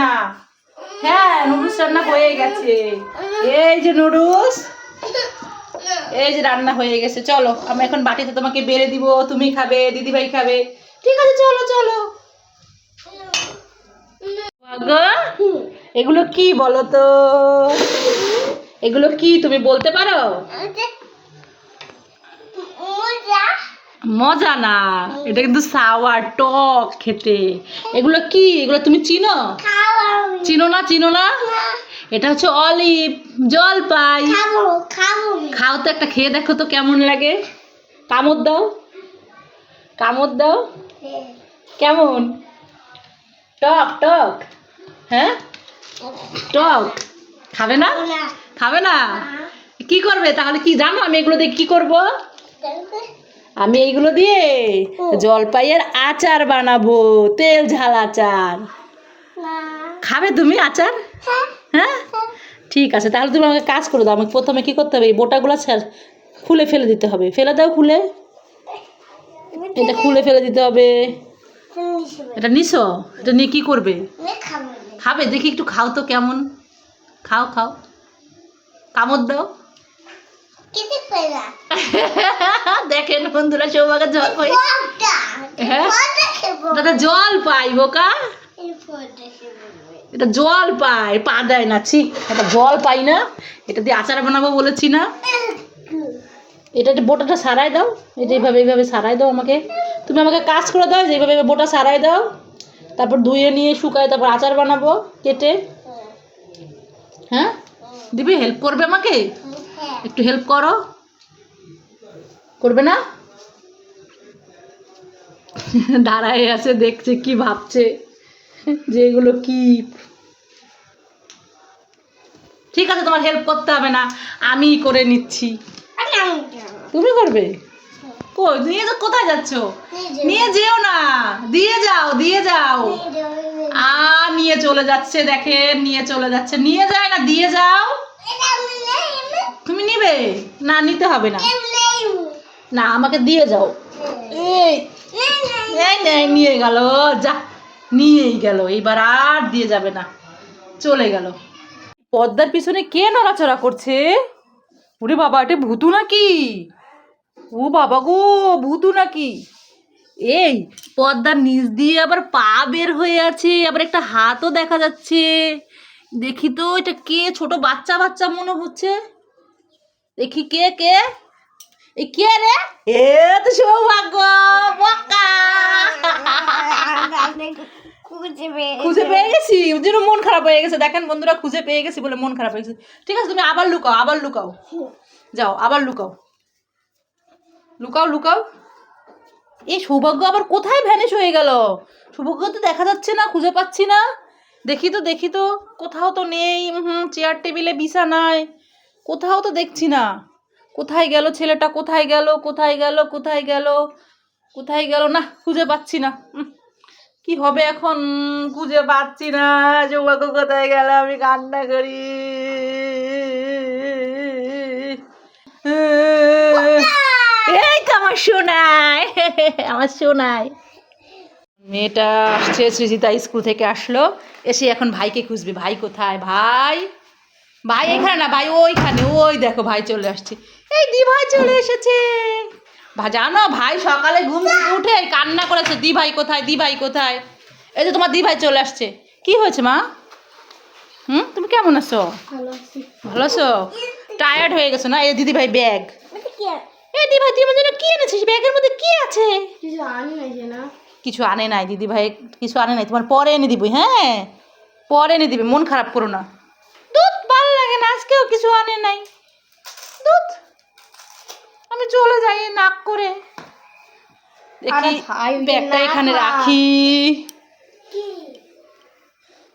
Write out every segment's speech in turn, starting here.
না। হ্যাঁ নুডলস রান্না হয়ে গেছে। এই যে নুডলস। এই যে রান্না হয়ে গেছে, চলো। আমি এখন বাটিতে তোমাকে বেড়ে দিব, তুমি খাবে, দিদিভাই খাবে। ঠিক আছে, চলো চলো। এগুলো কি বলো তো? এগুলো কি তুমি বলতে পারো? মজা না। এটা কিন্তু সাওয়ার টক খেতে। এগুলো কি? এগুলো তুমি চিনো? চিনো না চিনো না? এটা হচ্ছে অলিভ জলপাই। খাও তো একটা খেয়ে দেখো তো কেমন লাগে। কামড় দাও। কামড় দাও। কেমন? টক টক। হ্যাঁ? টক। খাবে না? খাবে না। কি করবে? তাহলে কি জানো? আমি এগুলো দিয়ে কি করব? আমি এইগুলো দিয়ে জলপাইয়ের আচার বানাবো তেল ঝাল আচার। খাবে তুমি আচার? হ্যাঁ। ঠিক আছে তাহলে তুমি আমাকে কাজ করে দাও আমাকে প্রথমে কি করতে হবে এই বোটাগুলো খুলে ফেলে দিতে হবে। ফেলে দাও খুলে। এটা খুলে ফেলে দিতে হবে। এটা নিছো? এটা নিয়ে কি করবে? খাবে? দেখি একটু খাও তো কেমন। খাও খাও। কামড় দাও। দেখেন বন্ধুরা সৌভাগ্য জল পাই। হ্যাঁ? দাদা জল পাই বোকা। এটা জল পাই পা দেয় না ছি। এটা জল পাই না এটা দিয়ে আচার বানাবো বলেছি না। এটা বোটাটা সারাই দাও এটা এইভাবে এইভাবে সারাই দাও আমাকে। তুমি আমাকে কাজ করে দাও যে এইভাবে এইভাবে বোটা সারাই দাও। তারপর ধুয়ে নিয়ে শুকায় তারপর আচার বানাবো কেটে। হ্যাঁ? দিবি? হেল্প করবে আমাকে? একটু হেল্প করো। করবে না? দাঁড়ায় আছে দেখছে কি ভাবছে যে এগুলো কি? ঠিক আছে তোমার হেল্প করতে হবে না। আমি করে নিচ্ছি। তুমি করবে? নিয়ে তো কোথায় যাচ্ছ? নিয়ে যেও না। দিয়ে যাও দিয়ে যাও। আর নিয়ে চলে যাচ্ছে, দেখেন, নিয়ে চলে যাচ্ছে। নিয়ে যায় না, দিয়ে যাও। তুমি নিবে? না, নিতে হবে না। না, আমাকে দিয়ে যাও। নিয়ে গেল, যা, নিয়েই গেল। এইবার আর দিয়ে যাবে না, চলে গেল। পদ্মার পিছনে কে নড়াচড়া করছে? ওরে বাবা, এটা ভূতু নাকি? ও বাবা গো, ভূতু নাকি? এই পদ্মার নিচ দিয়ে আবার পা বের হয়ে আছে আবার একটা হাতও দেখা যাচ্ছে। দেখি তো এটা কে? ছোট বাচ্চা বাচ্চা মনে হচ্ছে। দেখি কে কে? এ কে রে? এ তো সৌভাগ্য বকা। খুঁজে পেয়ে গেছি। জন্য মন খারাপ হয়ে গেছে। দেখেন বন্ধুরা খুঁজে পেয়ে গেছি বলে মন খারাপ হয়ে গেছে। ঠিক আছে তুমি আবার লুকাও আবার লুকাও। যাও আবার লুকাও। লুকাও লুকাও। এই সৌভাগ্য আবার কোথায় ভ্যানিশ হয়ে গেল? সৌভাগ্য তো দেখা যাচ্ছে না, খুঁজে পাচ্ছি না। দেখি তো দেখি তো, কোথাও তো নেই হুম চেয়ার টেবিলে বিছানায় কোথাও তো দেখছি না। কোথায় গেল ছেলেটা, কোথায় গেল কোথায় গেল কোথায় গেল কোথায় গেল? না, খুঁজে পাচ্ছি না। কি হবে এখন? খুঁজে পাচ্ছি না। সৌভাগ্য কোথায় গেল? আমি কান্না করি। আমার সোনাই আমার সোনাই। মেয়েটা আসছে সৃজিতা স্কুল থেকে আসলো। এসে এখন ভাইকে খুঁজবে। ভাই কোথায়? ভাই ভাই এখানে না ভাই ওইখানে। ওই দেখো ভাই চলে আসছে। এই দি ভাই চলে এসেছে। জানো ভাই সকালে ঘুম থেকে উঠে কান্না করেছে দি ভাই কোথায়? দি ভাই কোথায়? এই যে তোমার দি ভাই চলে আসছে। কি হয়েছে মা? হুম তুমি কেমন আছো? ভালো আছো। টায়ার্ড হয়ে গেছো না? এই দিদি ভাই ব্যাগ। এই দি ভাই তুই আমার জন্য কি এনেছিস? ব্যাগের মধ্যে কি আছে? কিছু আনে নাই দিদি ভাই কিছু আনে নাই। তোমার পরে এনে দিবি হ্যাঁ? পরে এনে দিবি মন খারাপ করো না। দুধ ভালো লাগে না আজকেও কিছু আনে নাই। দুধ? আমি চলে যাই নাক করে। দেখি ব্যাগটা এখানে রাখি।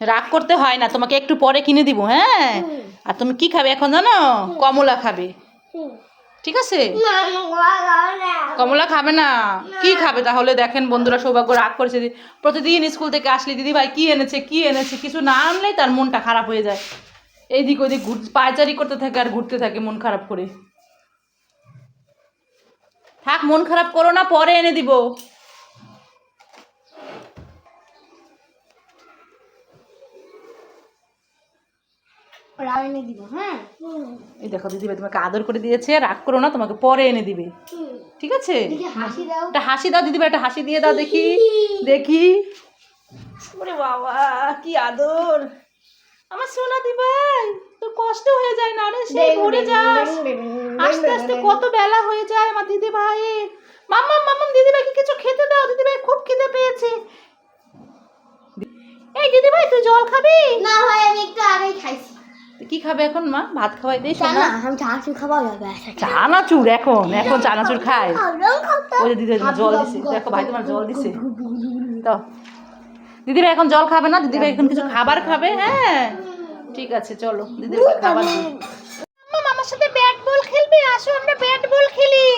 রাগ করতে হয় না তোমাকে একটু পরে কিনে দিব হ্যাঁ? আর তুমি কি খাবে এখন জানো? কমলা খাবে। ঠিক আছে? কমলা খাবে না। কি খাবে তাহলে? দেখেন বন্ধুরা সৌভাগ্য রাগ করেছে প্রতিদিন স্কুল থেকে আসলে দিদি ভাই কি এনেছে? কি এনেছে? কিছু না আনলে তার মনটা খারাপ হয়ে যায়। এইদিক ওইদিক ঘুর পায়চারি করতে থাকে আর ঘুরতে থাকে মন খারাপ করে। থাক মন খারাপ করো না পরে এনে দিব। ওরা এনে দিব হ্যাঁ। এই দেখো দিদিভাই তোমাকে আদর করে দিয়েছে রাগ করো না তোমাকে পরে এনে দিবে। ঠিক আছে? হাসি দাও। একটা হাসি দাও দিদিভাই একটা হাসি দিয়ে দাও দেখি। দেখি। ওরে বাবা কি আদর। আমার সোনা দিভাই তোর কষ্ট হয়ে যায় না রে সেই ভরে যাস। আস্তে আস্তে কত বেলা হয়ে যায় আমার দিদি ভাই। মাম্মাম মাম্মাম দিদি ভাইকে কিছু খেতে দাও দিদি ভাই খুব খিদে পেয়েছে। এই দিদি ভাই তুই জল খাবি? না ভাই আমি একটু আগেই খাইছি। কি খাবে এখন মা? ভাত খাওয়াই দিই না আমি চানাচুর যাবে চানাচুর এখন এখন চানাচুর খায়। ওই যে দিদি জল দিছে। দেখো ভাই তোমার জল দিছে। তো। দিদি ভাই এখন জল খাবে না? দিদি ভাই এখন কিছু খাবার খাবে? হ্যাঁ। ঠিক আছে চলো। দিদি ভাই খাবার আমার সাথে ব্যাট বল খেলবে? আসো আমরা ব্যাট বল খেলি।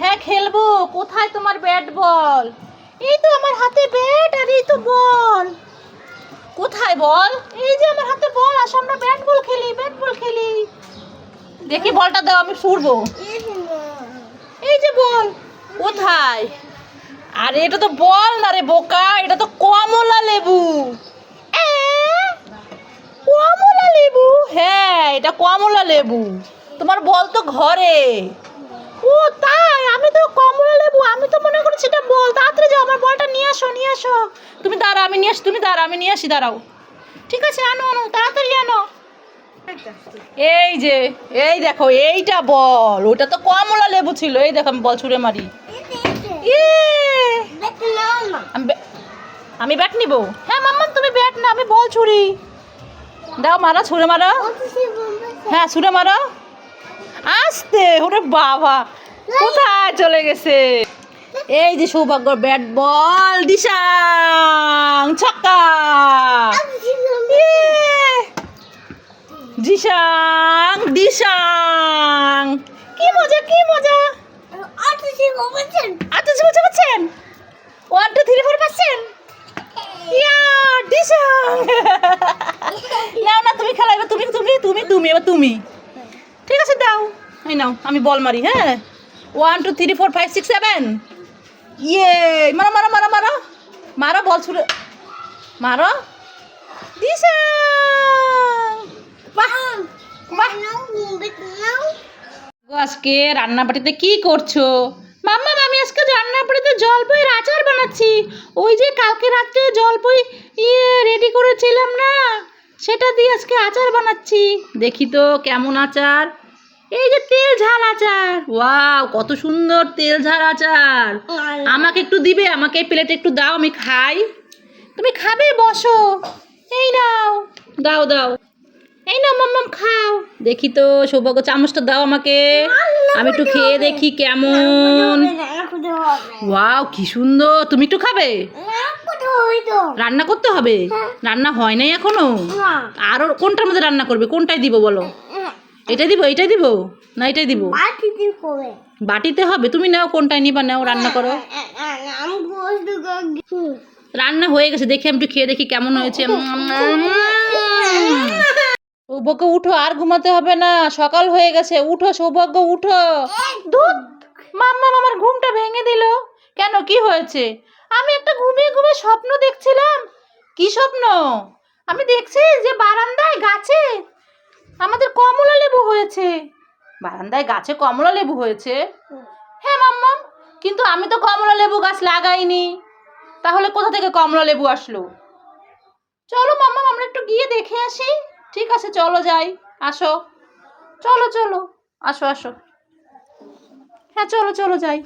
হ্যাঁ খেলব। কোথায় তোমার ব্যাট বল? এই তো আমার হাতে ব্যাট আর এই তো বল। কোথায় বল? এই যে আমার হাতে বল, আসো আমরা ব্যাট বল খেলি ব্যাট বল খেলি। দেখি বলটা দাও, আমি ছুড়বো। এই যে বল, কোথায়? আরে, এটা তো বল না রে বোকা, এটা তো কমলা লেবু? কমলা লেবু? হ্যাঁ এটা কমলা লেবু। তোমার বল তো ঘরে। ও, তাই? আমি তো কমলা লেবু আমি তো মনে করছি এটা বল। তাড়াতাড়ি যাও আমার বলটা নিয়ে আসো নিয়ে আসো। তুমি দাঁড়া আমি নিয়ে আসি তুমি দাঁড়া আমি নিয়ে আসি দাঁড়াও। ঠিক আছে আনো আনো তাড়াতাড়ি আনো। এই যে এই দেখো এইটা বল। ওটা তো কমলা লেবু ছিল। এই দেখো আমি বল ছুঁড়ে মারি। আমি আমি ব্যাট নিব? হ্যাঁ মাম্মা তুমি ব্যাট না আমি বল ছুরি দাও মারা ছুঁড়ে মারো। হ্যাঁ ছুঁড়ে মারো। আসতে ওরে বাবা। কোথায় চলে গেছে? এই যে সৌভাগ্য ব্যাট বল দিশাং ছক্কা। ইয়ে! দিশাং দিশাং কি মজা কি মজা? আচ্ছা পাচ্ছেন? ইয়া নাও না, তুমি খেলা তুমি তুমি তুমি তুমি, এবার তুমি। ঠিক আছে, দাও। এই নাও, আমি বল মারি হ্যাঁ? One two three four five six seven ইয়ে মারো মারো মারো মারো। মারো বল ছুড়ে মারো। গো, আজকে রান্নাবাটিতে কি করছ? মাম্মা আমি আজকে রান্নাবাটিতে জলপইয়ের আচার বানাচ্ছি। ওই যে কালকে রাত্রে জলপই ইয়ে রেডি করেছিলাম না সেটা দিয়ে আজকে আচার বানাচ্ছি। দেখি তো কেমন আচার। এই যে তেল ঝাল আচার। ওয়াও কত সুন্দর তেল ঝাল আচার। আমাকে একটু দিবে আমাকে প্লেটে একটু দাও আমি খাই। তুমি খাবে বসো। এই নাও দাও দাও। এই নাও মাম্মাম খাও। দেখি তো সৌভাগ্য চামচটা দাও আমাকে। আমি একটু খেয়ে দেখি কেমন। ওয়াও কি সুন্দর। তুমি একটু খাবে? রান্না করতে হবে? রান্না হয় নাই এখনও? আরও কোনটার মধ্যে রান্না করবে? কোনটাই দিব বলো? এটাই দিব এটাই দিব? না এটাই দিব। বাটিতে হবে? তুমি নাও কোনটাই নিবা নাও রান্না করো। রান্না হয়ে গেছে দেখি আমি একটু খেয়ে দেখি কেমন হয়েছে। সৌভাগ্য উঠো আর ঘুমাতে হবে না। সকাল হয়ে গেছে। উঠো সৌভাগ্য উঠো। দুধ। মাম্মা আমার ঘুমটা ভেঙে দিল। কেন কি হয়েছে? আমি একটা ঘুমিয়ে ঘুমিয়ে স্বপ্ন দেখছিলাম। কি স্বপ্ন? আমি দেখছি যে বারান্দায় গাছে আমাদের কমলা লেবু হয়েছে। বারান্দায় গাছে কমলা লেবু হয়েছে। হ্যাঁ মাম্মাম, কিন্তু আমি তো কমলা লেবু গাছ লাগাইনি। তাহলে কোথা থেকে কমলা লেবু আসলো? চলো মাম্মাম, আমরা একটু গিয়ে দেখে আসি। ঠিক আছে, চলো যাই। আসো। চলো চলো। আসো আসো। হ্যাঁ চলো চলো যাই।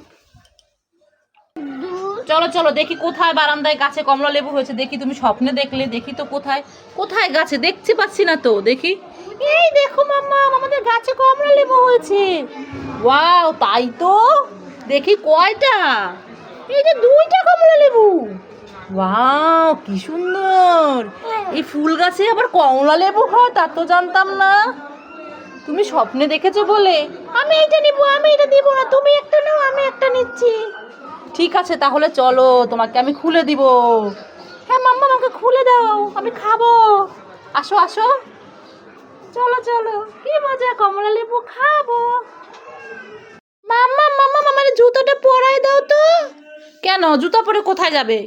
চলো চলো, দেখি কোথায় বারান্দায় গাছে কমলা লেবু হয়েছে। দেখি তুমি স্বপ্নে দেখলে, দেখি তো কোথায়। কোথায় গাছে? দেখতে পাচ্ছি না তো, দেখি। এই দেখো মাম্মা, আমাদের গাছে কমলা লেবু হয়েছে। ওয়াও, তাই তো? দেখি কয়টা? এই যে দুইটা কমলা লেবু। ওয়াও, কি সুন্দর। এই ফুল গাছে আবার কমলা লেবু হয়, তা তো জানতাম না। তুমি স্বপ্নে দেখেছ বলে? আমি এটা নিব, আমি এটা দিব না। তুমি একটা নাও, আমি একটা নিচ্ছি। ঠিক আছে তাহলে চলো তোমাকে আমি খুলে দিব। হ্যাঁ মাম্মা আমাকে খুলে দাও আমি খাব। আসো আসো। চলো চলো। কি মজা কমলা লেবু খাব। মাম্মা মাম্মা আমার জুতোটা পরাই দাও তো। কেন জুতো পরে কোথায় যাবে?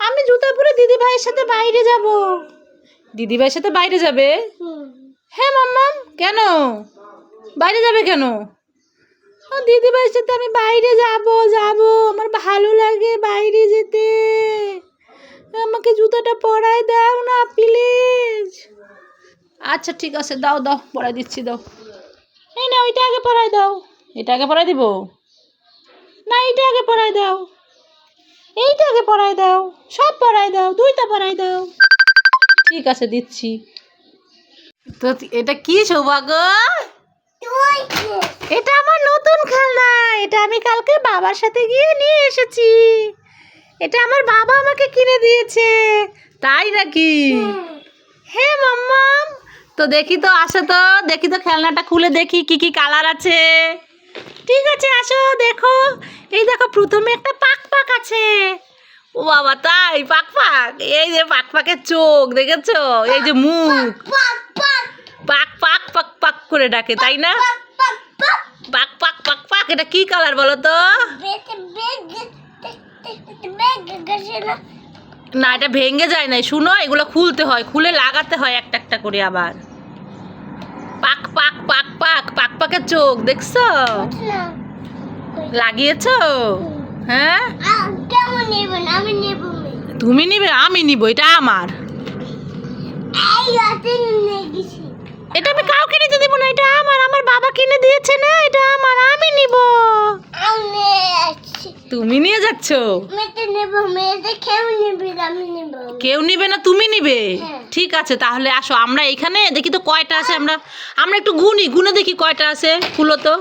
আমি জুতো পরে দিদি ভাইয়ের সাথে বাইরে যাব। দিদি ভাইয়ের সাথে বাইরে যাবে? হ্যাঁ মাম্মাম কেন? বাইরে যাবে কেন? ও দিদি ভাইয়ের সাথে আমি বাইরে যাব যাব। আমার ভালো লাগে বাইরে যেতে। আমাকে জুতাটা পরাই দাও না, প্লিজ। আচ্ছা ঠিক আছে, দাও দাও, পরাই দিচ্ছি, দাও। এই না ওইটা আগে পরাই দাও। এটা আগে পরাই দিব? না এইটা আগে পরাই দাও। এইটা আগে পরাই দাও। সব পরাই দাও, দুইটা পরাই দাও। ঠিক আছে, দিচ্ছি। তো, এটা কি সৌভাগ্য? এটা আমার নতুন খেলনা এটা আমি কালকে বাবার সাথে গিয়ে নিয়ে এসেছি এটা আমার বাবা আমাকে কিনে দিয়েছে তাই নাকি হ্যাঁ মাম্মাম তো দেখি তো আসো তো দেখি তো খেলনাটা খুলে দেখি কি কি কালার আছে ঠিক আছে আসো দেখো এই দেখো প্রথমে একটা পাক পাক আছে ও বাবা তাই পাক পাক এই যে পাক পাকের চোখ দেখেছ? এই যে মুখ। পাক পাক পাক পাক করে ডাকে তাই না? পাক পাক পাক পাক। এটা কি কালার বলো তো? না এটা ভেঙে যায় না শুনো এগুলো খুলতে হয় খুলে লাগাতে হয় একটা একটা করে আবার। পাক পাক পাক পাক পাক পাকের চোখ দেখছ? লাগিয়েছো? হ্যাঁ? তুমি নিবে আমি নিব এটা আমার। এটা আমি কাউকে নিতে দেবো না এটা আমার আমার বাবা কিনে দিয়েছে না এটা আমার আমি নিব। তুমি নিয়ে যাচ্ছ? কেউ নেবে না তুমি নিবে? হ্যাঁ। ঠিক আছে তাহলে আসো আমরা এখানে দেখি তো কয়টা আছে আমরা আমরা একটু গুনি গুনে দেখি কয়টা আছে খুলো তো?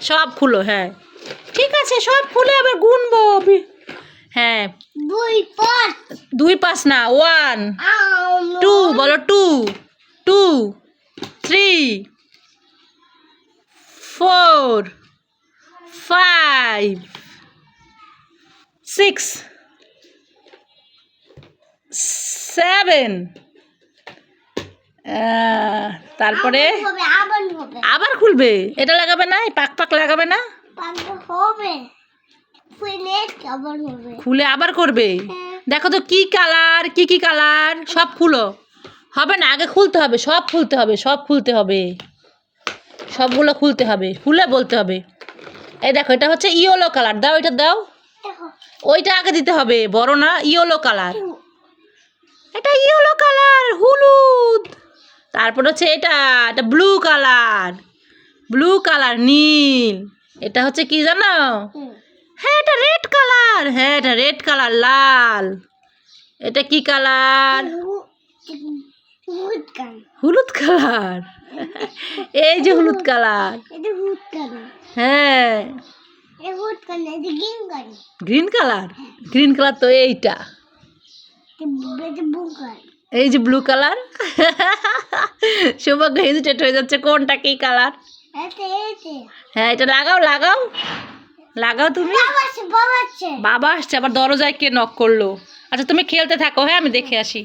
সব খুলো হ্যাঁ। ঠিক আছে সব খুলে আবার গুনবো হ্যাঁ। দুই পাঁচ। দুই পাঁচ না ওয়ান টু বলো two two three four five six seven তারপরে আবার আবার খুলবে। এটা লাগাবে না? এই পাক পাক লাগাবে না? হবে। খুলে আবার করবে? হ্যাঁ। দেখো তো কি কালার কি কি কালার? সব খুলো। হবে না, আগে খুলতে হবে, সব খুলতে হবে, সব খুলতে হবে। সবগুলো খুলতে হবে, খুলে বলতে হবে। এই দেখো, এটা হচ্ছে ইয়েলো কালার, দাও এটা দাও। ওইটা আগে দিতে হবে, বড় না, ইয়েলো কালার। এটা ইয়েলো কালার, হলুদ। তারপর হচ্ছে এটা এটা ব্লু কালার ব্লু কালার, নীল। এটা হচ্ছে কি জানো? হ্যাঁ এটা রেড কালার হ্যাঁ এটা রেড কালার, লাল। এটা কি কালার? হলুদ কালার। এই যে হলুদ কালার। হ্যাঁ। গ্রিন কালার গ্রিন কালার তো এইটা। এই যে ব্লু কালার সৌভাগ্য হেজিটেট হয়ে যাচ্ছে। কোনটা কি কালার হ্যাঁ এটা লাগাও লাগাও। লাগাও তুমি। বাবা আসছে আবার দরজায় কে নক করল? আচ্ছা তুমি খেলতে থাকো। হ্যাঁ আমি দেখে আসি।